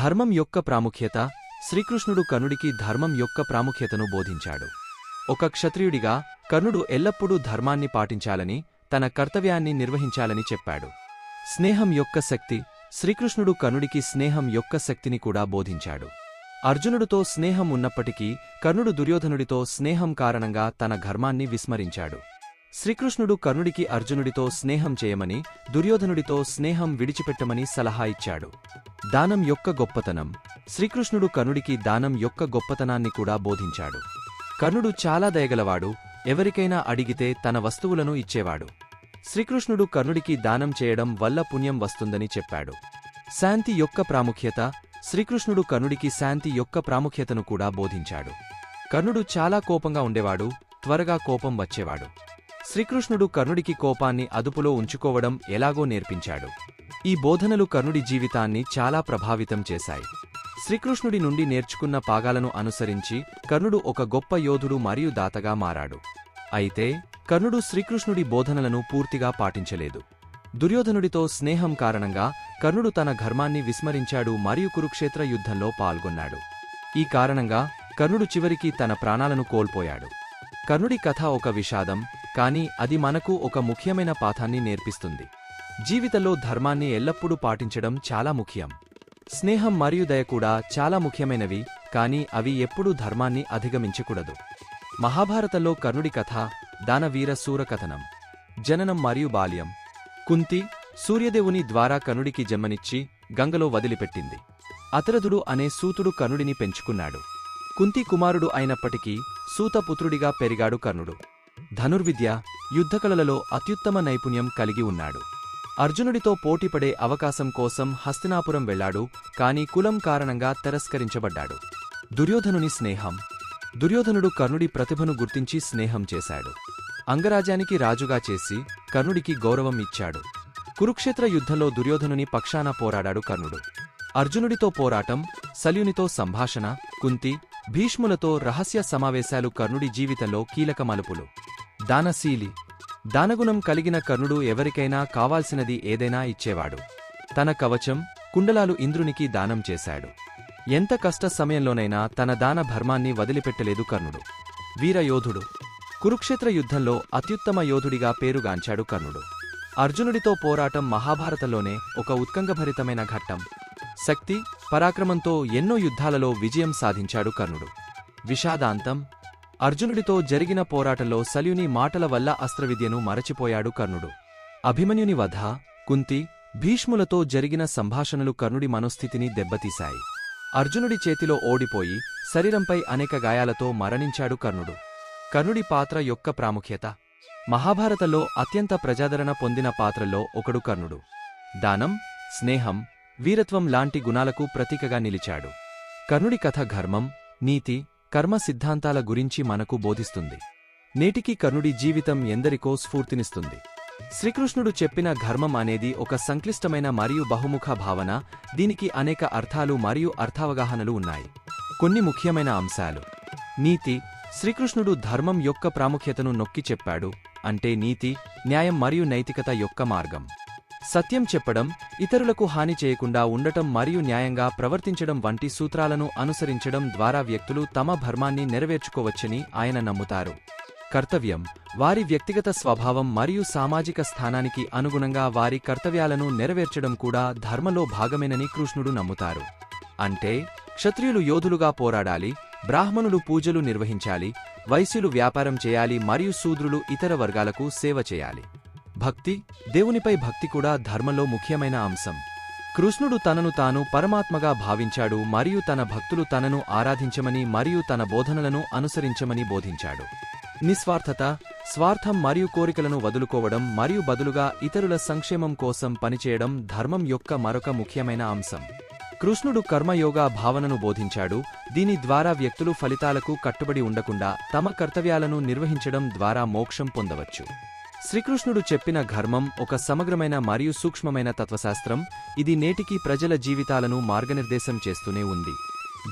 ధర్మం యొక్క ప్రాముఖ్యత శ్రీకృష్ణుడు కర్ణుడికి ధర్మం యొక్క ప్రాముఖ్యతను బోధించాడు. ఒక క్షత్రియుడిగా కర్ణుడు ఎల్లప్పుడూ ధర్మాన్ని పాటించాలని తన కర్తవ్యాన్ని నిర్వహించాలని చెప్పాడు. స్నేహం యొక్క శక్తి శ్రీకృష్ణుడు కర్ణుడికి స్నేహం యొక్క శక్తిని కూడా బోధించాడు. అర్జునుడితో స్నేహం ఉన్నప్పటికీ కర్ణుడు దుర్యోధనుడితో స్నేహం కారణంగా తన ధర్మాన్ని విస్మరించాడు. శ్రీకృష్ణుడు కర్ణుడికి అర్జునుడితో స్నేహం చేయమని దుర్యోధనుడితో స్నేహం విడిచిపెట్టమని సలహా ఇచ్చాడు. దానం యొక్క గొప్పతనం. శ్రీకృష్ణుడు కర్ణుడికి దానం యొక్క గొప్పతనాన్ని కూడా బోధించాడు. కర్ణుడు చాలా దయగలవాడు ఎవరికైనా అడిగితే తన వస్తువులను ఇచ్చేవాడు. శ్రీకృష్ణుడు కర్ణుడికి దానం చేయడం వల్ల పుణ్యం వస్తుందని చెప్పాడు. శాంతి యొక్క ప్రాముఖ్యత. శ్రీకృష్ణుడు కర్ణుడికి శాంతి యొక్క ప్రాముఖ్యతను కూడా బోధించాడు. కర్ణుడు చాలా కోపంగా ఉండేవాడు త్వరగా కోపం వచ్చేవాడు. శ్రీకృష్ణుడు కర్ణుడికి కోపాన్ని అదుపులో ఉంచుకోవడం ఎలాగో నేర్పించాడు. ఈ బోధనలు కర్ణుడి జీవితాన్ని చాలా ప్రభావితం చేశాయి. శ్రీకృష్ణుడి నుండి నేర్చుకున్న పాగాలను అనుసరించి కర్ణుడు ఒక గొప్ప యోధుడు మరియు దాతగా మారాడు. అయితే కర్ణుడు శ్రీకృష్ణుడి బోధనలను పూర్తిగా పాటించలేదు. దుర్యోధనుడితో స్నేహం కారణంగా కర్ణుడు తన ధర్మాన్ని విస్మరించాడు మరియు కురుక్షేత్ర యుద్ధంలో పాల్గొన్నాడు. ఈ కారణంగా కర్ణుడు చివరికి తన ప్రాణాలను కోల్పోయాడు. కర్ణుడి కథ ఒక విషాదం కాని అది మనకు ఒక ముఖ్యమైన పాఠాన్ని నేర్పిస్తుంది. జీవితంలో ధర్మాన్ని ఎల్లప్పుడూ పాటించడం చాలా ముఖ్యం. స్నేహం మరియు దయ కూడా చాలా ముఖ్యమైనవి కాని అవి ఎప్పుడూ ధర్మాన్ని అధిగమించకూడదు. మహాభారతంలో కర్ణుడి కథ దానవీర సూరకథనం జననం మరియు బాల్యం కుంతి సూర్యదేవుని ద్వారా కర్ణుడికి జన్మనిచ్చి గంగలో వదిలిపెట్టింది. అతరథుడు అనే సూతుడు కర్ణుడిని పెంచుకున్నాడు. కుంతి కుమారుడు అయినప్పటికీ సూతపుత్రుడిగా పెరిగాడు కర్ణుడు. ధనుర్విద్య యుద్ధకళలలో అత్యుత్తమ నైపుణ్యం కలిగి ఉన్నాడు. అర్జునుడితో పోటీపడే అవకాశం కోసం హస్తినాపురం వెళ్ళాడు కాని కులం కారణంగా తిరస్కరించబడ్డాడు. దుర్యోధనుని స్నేహం. దుర్యోధనుడు కర్ణుడి ప్రతిభను గుర్తించి స్నేహం చేశాడు. అంగరాజ్యానికి రాజుగా చేసి కర్ణుడికి గౌరవం ఇచ్చాడు. కురుక్షేత్ర యుద్ధంలో దుర్యోధనుని పక్షాన పోరాడాడు కర్ణుడు. అర్జునుడితో పోరాటం శల్యునితో సంభాషణ కుంతి భీష్ములతో రహస్య సమావేశాలు కర్ణుడి జీవితంలో కీలక మలుపులు. దానశీలి. దానగుణం కలిగిన కర్ణుడు ఎవరికైనా కావాల్సినది ఏదైనా ఇచ్చేవాడు. తన కవచం కుండలాలు ఇంద్రునికి దానం చేశాడు. ఎంత కష్ట సమయంలోనైనా తన దాన ధర్మాన్ని వదిలిపెట్టలేదు కర్ణుడు. వీరయోధుడు. కురుక్షేత్ర యుద్ధంలో అత్యుత్తమ యోధుడిగా పేరుగాంచాడు కర్ణుడు. అర్జునుడితో పోరాటం మహాభారతంలోనే ఒక ఉత్కంగభరితమైన ఘట్టం. శక్తి పరాక్రమంతో ఎన్నో యుద్ధాలలో విజయం సాధించాడు కర్ణుడు. విషాదాంతం అర్జునుడితో జరిగిన పోరాటంలో శల్యుని మాటల వల్ల అస్త్రవిద్యను మరచిపోయాడు కర్ణుడు. అభిమన్యుని వధ కుంతి భీష్ములతో జరిగిన సంభాషణలు కర్ణుడి మనోస్థితిని దెబ్బతీశాయి. అర్జునుడి చేతిలో ఓడిపోయి శరీరంపై అనేక గాయాలతో మరణించాడు కర్ణుడు. కర్ణుడి పాత్ర యొక్క ప్రాముఖ్యత మహాభారతంలో అత్యంత ప్రజాదరణ పొందిన పాత్రల్లో ఒకడు కర్ణుడు. దానం స్నేహం వీరత్వం లాంటి గుణాలకు ప్రతీకగా నిలిచాడు. కర్ణుడి కథ ధర్మం నీతి కర్మ సిద్ధాంతాల గురించి మనకు బోధిస్తుంది. నేటికి కర్ణుడి జీవితం ఎందరికో స్ఫూర్తినిస్తుంది. శ్రీకృష్ణుడు చెప్పిన ధర్మం అనేది ఒక సంక్లిష్టమైన మరియు బహుముఖ భావన దీనికి అనేక అర్థాలు మరియు అర్థావగాహనలు ఉన్నాయి. కొన్ని ముఖ్యమైన అంశాలు. నీతి శ్రీకృష్ణుడు ధర్మం యొక్క ప్రాముఖ్యతను నొక్కి చెప్పాడు అంటే నీతి న్యాయం మరియు నైతికత యొక్క మార్గం. సత్యం చెప్పడం ఇతరులకు హాని చేయకుండా ఉండటం మరియు న్యాయంగా ప్రవర్తించడం వంటి సూత్రాలను అనుసరించడం ద్వారా వ్యక్తులు తమ ధర్మాన్ని నెరవేర్చుకోవచ్చని ఆయన నమ్ముతారు. కర్తవ్యం వారి వ్యక్తిగత స్వభావం మరియు సామాజిక స్థానానికి అనుగుణంగా వారి కర్తవ్యాలను నెరవేర్చడం కూడా ధర్మలో భాగమేనని కృష్ణుడు నమ్ముతారు. అంటే క్షత్రియులు యోధులుగా పోరాడాలి బ్రాహ్మణులు పూజలు నిర్వహించాలి వైశ్యులు వ్యాపారం చేయాలి మరియు శూద్రులు ఇతర వర్గాలకు సేవ చేయాలి. భక్తి దేవునిపై భక్తి కూడా ధర్మంలో ముఖ్యమైన అంశం. కృష్ణుడు తనను తాను పరమాత్మగా భావించాడు మరియు తన భక్తులు తనను ఆరాధించమని మరియు తన బోధనలను అనుసరించమని బోధించాడు. నిస్వార్థత స్వార్థం మరియు కోరికలను వదులుకోవడం మరియు బదులుగా ఇతరుల సంక్షేమం కోసం పనిచేయడం ధర్మం యొక్క మరొక ముఖ్యమైన అంశం. కృష్ణుడు కర్మయోగా భావనను బోధించాడు దీని ద్వారా వ్యక్తులు ఫలితాలకు కట్టుబడి ఉండకుండా తమ కర్తవ్యాలను నిర్వహించడం ద్వారా మోక్షం పొందవచ్చు. శ్రీకృష్ణుడు చెప్పిన ధర్మం ఒక సమగ్రమైన మరియు సూక్ష్మమైన తత్వశాస్త్రం. ఇది నేటికి ప్రజల జీవితాలను మార్గనిర్దేశం చేస్తూనే ఉంది.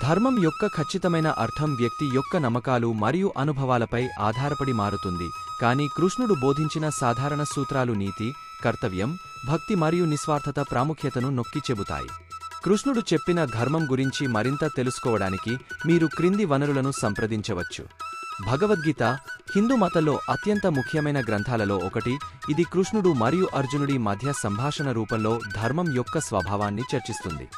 ధర్మం యొక్క ఖచ్చితమైన అర్థం వ్యక్తి యొక్క నమ్మకాలు మరియు అనుభవాలపై ఆధారపడి మారుతుంది. కానీ కృష్ణుడు బోధించిన సాధారణ సూత్రాలు నీతి కర్తవ్యం భక్తి మరియు నిస్వార్థత ప్రాముఖ్యతను నొక్కి చెబుతాయి. కృష్ణుడు చెప్పిన ధర్మం గురించి మరింత తెలుసుకోవడానికి మీరు క్రింది వనరులను సంప్రదించవచ్చు. భగవద్గీత హిందూ మతంలో అత్యంత ముఖ్యమైన గ్రంథాలలో ఒకటి. ఇది కృష్ణుడు మరియు అర్జునుడి మధ్య సంభాషణ రూపంలో ధర్మం యొక్క స్వభావాన్ని చర్చిస్తుంది.